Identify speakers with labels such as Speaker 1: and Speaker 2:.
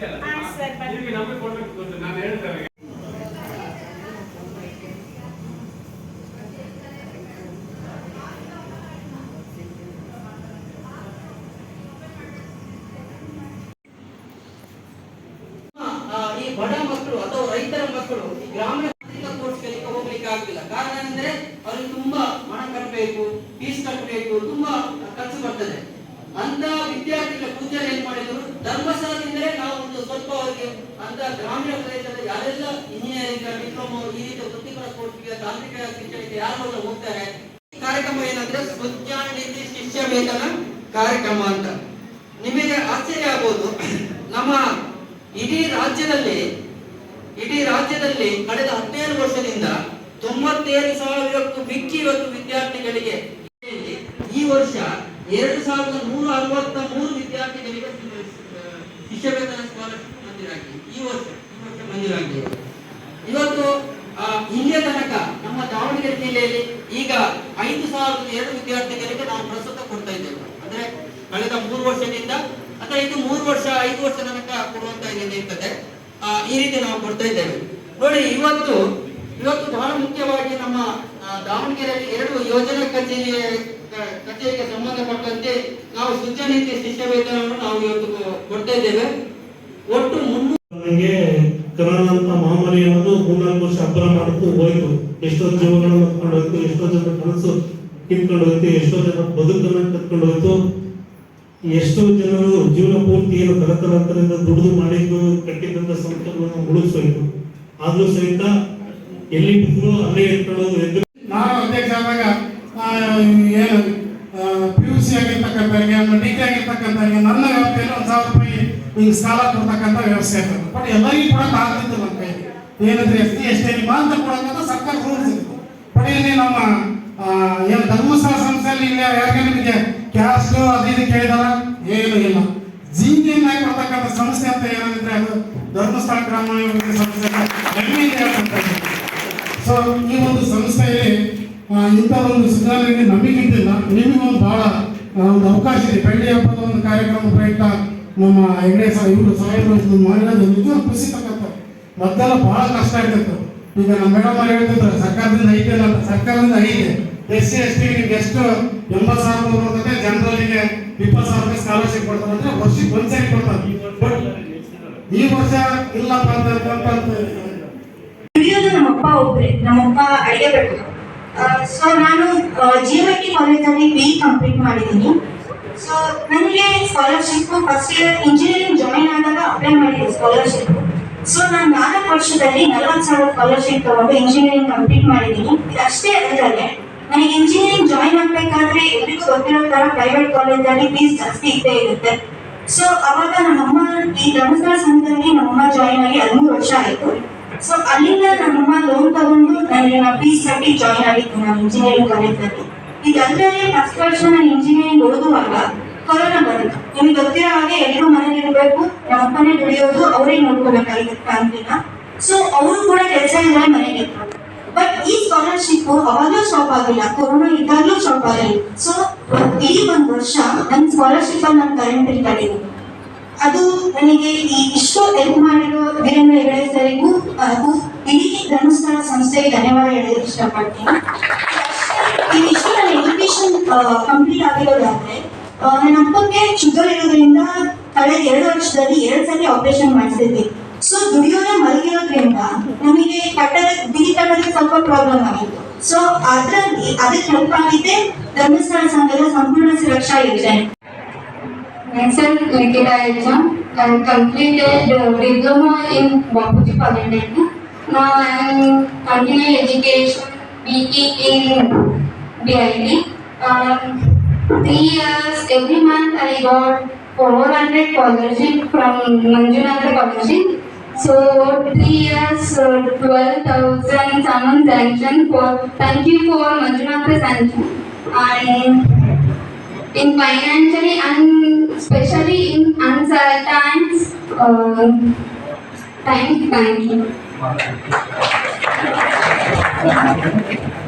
Speaker 1: ಹಾ, ಸರ್, ಬನ್ನಿ.
Speaker 2: ಈ ಬಡ ಮಕ್ಕಳು ಅಥವಾ ರೈತರ ಮಕ್ಕಳು ಈ ಗ್ರಾಮೀಣ ಕೋರ್ಸ್ ಕೋರ್ಸ್ಗಳಿಗೆ ಹೋಗ್ಲಿಕ್ಕೆ ಆಗಲಿಲ್ಲ. ಕಾರಣ ಅಂದ್ರೆ ಅವ್ರಿಗೆ ತುಂಬಾ ಹಣ ಕಟ್ಟಬೇಕು ಫೀಸ್ ಕಟ್ಟಬೇಕು ತುಂಬಾ ಖರ್ಚು ಬರ್ತದೆ. ಅಂತ ವಿದ್ಯಾರ್ಥಿಗಳ ಪೂಜ್ಯರು ಏನ್ ಮಾಡಿದ್ರು? ಧರ್ಮಸ್ಥಳದಿಂದಲೇ ನಾವು ಒಂದು ಸ್ವಲ್ಪ ಅವರಿಗೆ ಅಂತ ಗ್ರಾಮೀಣ ಪ್ರದೇಶದ ಯಾರೆಲ್ಲ ಇಂಜಿನಿಯರಿಂಗ್, ಡಿಪ್ಲೊಮಾ, ಈ ರೀತಿಯ ವೃತ್ತಿಪರ ಕೋರ್ಸ್ಗೆ ತಾಂತ್ರಿಕ ಶಿಕ್ಷಣಕ್ಕೆ ಯಾರೆಲ್ಲ ಹೋಗ್ತಾರೆ? ಕಾರ್ಯಕ್ರಮ ಏನಂದ್ರೆ ಸ್ವಜ್ಞಾನ ನೀತಿ ಶಿಷ್ಯ ವೇತನ ಕಾರ್ಯಕ್ರಮ ಅಂತ. ನಿಮಗೆ ಆಶ್ಚರ್ಯ ಆಗ್ಬೋದು. ನಮ್ಮ ಇಡೀ ರಾಜ್ಯದಲ್ಲಿ ಇಡೀ ರಾಜ್ಯದಲ್ಲಿ ಕಳೆದ ಹದಿನೇಳು ವರ್ಷದಿಂದ ತೊಂಬತ್ತೇಳು ಸಾವಿರಕ್ಕೂ ಮಿಕ್ಕಿ ಇವತ್ತು ವಿದ್ಯಾರ್ಥಿಗಳಿಗೆ ಈ ವರ್ಷ ಎರಡು ಸಾವಿರದ ನೂರ ಅರವತ್ತ ಮೂರು ವಿದ್ಯಾರ್ಥಿಗಳಿಗೆ ಶಿಷ್ಯವೇತನ ಸ್ಕಾಲರ್ಶಿಪ್ ಮಂಜೂರಾಗಿದೆ ಈ ವರ್ಷ ಈ ವರ್ಷ ಮಂಜೂರಾಗಿದೆ. ಇವತ್ತು ಇಲ್ಲಿಯ ತನಕ, ನಮ್ಮ ದಾವಣಗೆರೆ ಜಿಲ್ಲೆಯಲ್ಲಿ ಈಗ ಐದು ಸಾವಿರದ ಎರಡು ವಿದ್ಯಾರ್ಥಿಗಳಿಗೆ ನಾವು ಪ್ರಸ್ತುತ ಕೊಡ್ತಾ ಇದ್ದೇವೆ. ಅಂದ್ರೆ ಕಳೆದ ಮೂರು ವರ್ಷದಿಂದ, ಅಥವಾ ಇದು ಮೂರು ವರ್ಷ, ಐದು ವರ್ಷ ತನಕ ಕೊಡುವಂತ ಇರ್ತದೆ. ಈ ರೀತಿ ನಾವು ಕೊಡ್ತಾ ಇದ್ದೇವೆ. ನೋಡಿ, ಇವತ್ತು ಇವತ್ತು ಬಹಳ ಮುಖ್ಯವಾಗಿ ನಮ್ಮ ದಾವಣಗೆರೆಯಲ್ಲಿ ಎರಡು ಯೋಜನಾ ಕಚೇರಿಯ ಕಚೇರಿಗೆ ಸಂಬಂಧಪಟ್ಟಂತೆ ನಾವು ಸೂಚನೆ ನೀತಿ ಶಿಷ್ಯ ವೇತನವನ್ನು ನಾವು ಇವತ್ತು ಕೊಡ್ತಾ ಇದ್ದೇವೆ. ಒಟ್ಟು
Speaker 3: ನನಗೆ ಕರೋನಾ ಅಂತ ಮಹಾಮಾರಿ ಅನ್ನೋದು ಮೂರ್ನಾಲ್ಕು ವರ್ಷ ಅಬ್ಬರ ಮಾಡುತ್ತು ಹೋಯಿತು. ಎಷ್ಟೋ ಜೀವಗಳನ್ನು ಕತ್ಕೊಂಡು ಹೋಯ್ತು ಎಷ್ಟೋ ಜನ ಕನಸು ಕಿತ್ಕೊಂಡು ಹೋಯ್ತು ಎಷ್ಟೋ ಜನ ಬದುಕನ್ನು ಕತ್ಕೊಂಡು ಹೋಯ್ತು ಎಷ್ಟೋ ಜನರು ಜೀವನ ಪೂರ್ತಿ ಏನು ದುಡಿದು ಮಾಡಿದ್ದು ಕಟ್ಟಿದಂತ ಸಂಸ್ಥೆಗಳನ್ನು ಉಳಿಸೋಯ್ತು ಆದ್ರೂ ಸಹಿತ ಎಲ್ಲಿ ಬಿದ್ರು ಅಲ್ಲೇ ಇಟ್ಕೊಳ್ಳೋದು ಎದುರು
Speaker 4: ನಾನು ಅಧ್ಯಕ್ಷ ಆದಾಗ ಏನು ಪಿ ಯು ಸಿ ಆಗಿರ್ತಕ್ಕಂಥವ್ರಿಗೆ ಆಮೇಲೆ ಡಿಗ್ರಿ ಆಗಿರ್ತಕ್ಕಂಥವ್ರಿಗೆ ನನ್ನ ವ್ಯಾಪ್ತಿಯಲ್ಲಿ ಒಂದು ಸಾವಿರ ರೂಪಾಯಿ ಹಿಂಗೆ ಸಾಲ ಕೊಡ್ತಕ್ಕಂಥ ವ್ಯವಸ್ಥೆ ಇರ್ತದೆ. ಬಟ್ ಎಲ್ಲರಿಗೂ ಕೂಡ ಆಗ್ತಿತ್ತು ನನ್ನ ಕೈಲಿ ಏನಂದ್ರೆ ಎಸ್ ಟಿ ಟಿ ಅಂತ ಕೊಡೋಕ್ಕಂತ ಸರ್ಕಾರ ರೂಲ್ಸ್ ಇತ್ತು. ಬಟ್ ಇಲ್ಲಿ ನಮ್ಮ ಏನು ಧರ್ಮಸ್ಥಳ ಸಂಸ್ಥೆಯಲ್ಲಿ ಇಲ್ಲಿ ಯಾಕೆ ನಿಮಗೆ ಕ್ಯಾಸ್ಟ್ ಅದು ಇದು ಕೇಳಿದಾರ? ಏನು ಇಲ್ಲ. ಜೀವಿಯನ್ನು ಕೊಡ್ತಕ್ಕಂಥ ಸಂಸ್ಥೆ ಅಂತ ಏನಂದ್ರೆ ಅದು ಧರ್ಮಸ್ಥಳ ಗ್ರಾಮ ಸಂಸ್ಥೆ ಹೇಳ್ತಕ್ಕಂಥದ್ದು. ಸೊ ಈ ಒಂದು ಸಂಸ್ಥೆಯಲ್ಲಿ ಇಂಥ ಒಂದು ಸುಧಾರಣೆಗೆ ನಂಬಿಕೆ ಇದ್ದಿಲ್ಲ. ನಿಮಗೊಂದು ಆ, ಒಂದು ಅವಕಾಶ ಇದೆ. ಬೆಳ್ಳಿ ಹಬ್ಬದ ಒಂದು ಕಾರ್ಯಕ್ರಮ ಪ್ರಯುಕ್ತ ನಮ್ಮ ಹೆಗ್ಡೆ ಸಹ ಇವರು ಸಹಾಯ ಮಾಡಿದ ನಿಜ ಖುಷಿ ತಕ್ಕಂಥ ಮೊದಲೆಲ್ಲ ಬಹಳ ಕಷ್ಟ ಆಗ್ತಿತ್ತು. ಈಗ ನಮ್ಮ ಮೇಡಮ್ ಅವ್ರು ಹೇಳ್ತಿದ್ರು ಸರ್ಕಾರದಿಂದ ಐತೆ ಅಲ್ಲ ಸರ್ಕಾರದಿಂದ ಐತೆ. ಎಸ್ ಸಿ ಎಸ್ ಟಿ ನಿಮ್ಗೆ ಎಷ್ಟು? ಎಂಬತ್ತು ಸಾವಿರ ಬರ್ತದೆ ಜನರಲ್ಲಿಗೆ ಇಪ್ಪತ್ತು ಸಾವಿರ ರೂಪಾಯಿ ಸ್ಕಾಲರ್ಶಿಪ್ ಕೊಡ್ತಾರೆ ಅಂದ್ರೆ ವರ್ಷಕ್ಕೆ ಒಂದ್ಸರಿ ಕೊಡ್ತಾರೆ. ಬಟ್ ಈ ವರ್ಷ ಇಲ್ಲಪ್ಪ ಅಂತ
Speaker 1: ದುಡಿಯೋದು ನಮ್ಮಪ್ಪ ಒಬ್ರೆ, ನಮ್ಮಪ್ಪ ಅಡಿಗೆ ಬಿಟ್ಟು ಸೊ ನಾನು ಜಿ ವೈ ಟಿ ಕಾಲೇಜಲ್ಲಿ ಬಿ ಕಂಪ್ಲೀಟ್ ಮಾಡಿದ್ದೀನಿ. ಸೊ ನನಗೆ scholarship first year engineering join ಆದಾಗ ಅಪ್ಲೈ ಮಾಡಿದ್ದೆ ಸ್ಕಾಲರ್ಶಿಪ್ ಸೊ ನಾನು ನಾಲ್ಕು ವರ್ಷದಲ್ಲಿ ನಲವತ್ತು ಸಾವಿರ ಸ್ಕಾಲರ್ಶಿಪ್ ತಗೊಂಡು ಇಂಜಿನಿಯರಿಂಗ್ ಕಂಪ್ಲೀಟ್ ಮಾಡಿದ್ದೀನಿ. ಅಷ್ಟೇ ಅದರಲ್ಲೇ ನನಗೆ ಇಂಜಿನಿಯರಿಂಗ್ ಜಾಯಿನ್ ಆಗಬೇಕಾದ್ರೆ ಎಲ್ರಿಗೂ ಗೊತ್ತಿರೋ ಥರ ಪ್ರೈವೇಟ್ ಕಾಲೇಜಲ್ಲಿ ಫೀಸ್ ಜಾಸ್ತಿ ಇದ್ದೇ ಇರುತ್ತೆ. ಸೊ ಅವಾಗ ನಮ್ಮಮ್ಮ ಈ ಧರ್ಮಸ್ಥಳ ಸಂಘದಲ್ಲಿ ನಮ್ಮಮ್ಮ ಜಾಯಿನ್ ಆಗಿ ಹದಿಮೂರು ವರ್ಷ ಆಯ್ತು. ಸೊ ಅಲ್ಲಿಂದ ನಮ್ಮಮ್ಮ ಲೋನ್ ತಗೊಂಡು ನನಗೆ ನಾನು ಫೀಸ್ ಕಟ್ಟಿ ಜಾಯಿನ್ ಆಗಿತ್ತು, ನಾನು ಇಂಜಿನಿಯರಿಂಗ್ ಕಾಲೇಜಲ್ಲಿ ಇದಲ್ಲದೆ ಫಸ್ಟ್ ವರ್ಷ ನಾನು ಇಂಜಿನಿಯರಿಂಗ್ ಓದುವಾಗ ಕೊರೋನಾ ಬಂತು. ನಿಮ್ಗೆ ಗೊತ್ತಿರೋ ಹಾಗೆ ಎಲ್ಲರೂ ಮನೇಲಿ ಇರಬೇಕು ನಮ್ಮಪ್ಪನೇ ದುಡಿಯೋದು, ಅವರೇ ನೋಡ್ಕೋಬೇಕಾಗಿತ್ತು ಫ್ಯಾಮಿಲಿನ ಸೊ ಅವರು ಕೂಡ ಕೆಲಸ ಇಲ್ಲದೆ ಮನೆಗೆ ಇದ್ರು. ಬಟ್ ಈ ಸ್ಕಾಲರ್ಶಿಪ್ ಅವಾಗಲೂ ಸ್ಟಾಪ್ ಆಗಿಲ್ಲ, ಕೊರೋನಾ ಇದ್ದಾಗಲೂ ಸ್ಟಾಪ್ ಆಗಿಲ್ಲ. ಸೊ ಈ ಒಂದು ವರ್ಷ ನನ್ನ ಸ್ಕಾಲರ್ಶಿಪ್ ನನ್ನ ನಾನು ಕರೆಂಟ್ ಬಿಲ್ ಕಟ್ಟಿದ್ದೀನಿ ನನಗೆ ಈ ಇಷ್ಟು ಹೆಲ್ಪ್ ಮಾಡಿರೋ ವೀರೇಂದ್ರ ಹೆಗಡೆ ಸರಿಗೂ ಹಾಗೂ ಇಡೀ ಧರ್ಮಸ್ಥಳ ಸಂಸ್ಥೆಗೆ ಧನ್ಯವಾದ ಹೇಳೋದಕ್ಕೆ ಇಷ್ಟಪಡ್ತೀನಿ. ಇಷ್ಟು ನನ್ನ ಎಜುಕೇಶನ್ ಕಂಪ್ಲೀಟ್ ಆಗಿರೋದಾದ್ರೆ ನನ್ನ ಅಪ್ಪಗೆ ಶುಗರ್ ಇರೋದ್ರಿಂದ ಕಳೆದ ಎರಡು ವರ್ಷದಲ್ಲಿ ಎರಡು ಸಲ ಆಪರೇಷನ್ ಮಾಡಿಸಿದ್ವಿ. ಸೊ ದುಡಿಯೋದೇ ಮಲಗಿರೋದ್ರಿಂದ ನಮಗೆ ಕಟ್ಟದ ಬಿಳಿ ಕಟ್ಟದ ಸ್ವಲ್ಪ ಪ್ರಾಬ್ಲಮ್ ಆಗಿತ್ತು. ಸೊ ಅದರಲ್ಲಿ, ಅದಕ್ಕೆ ಹೆಲ್ಪ್ ಆಗಿದೆ ಧರ್ಮಸ್ಥಳ ಸಂಘದ ಸಂಪೂರ್ಣ ಸುರಕ್ಷಾ ಯೋಜನೆ.
Speaker 5: सर लेकिन exam and completed diploma in Bapuji polytechnic ना and continue education BE in BIT um three years every month I got 400 scholarship from Manjunath कॉलेजिंग so three years 12000 some sanction for thank you for Manjunath sanction and in financially and especially in uncertain uh, times, thank you.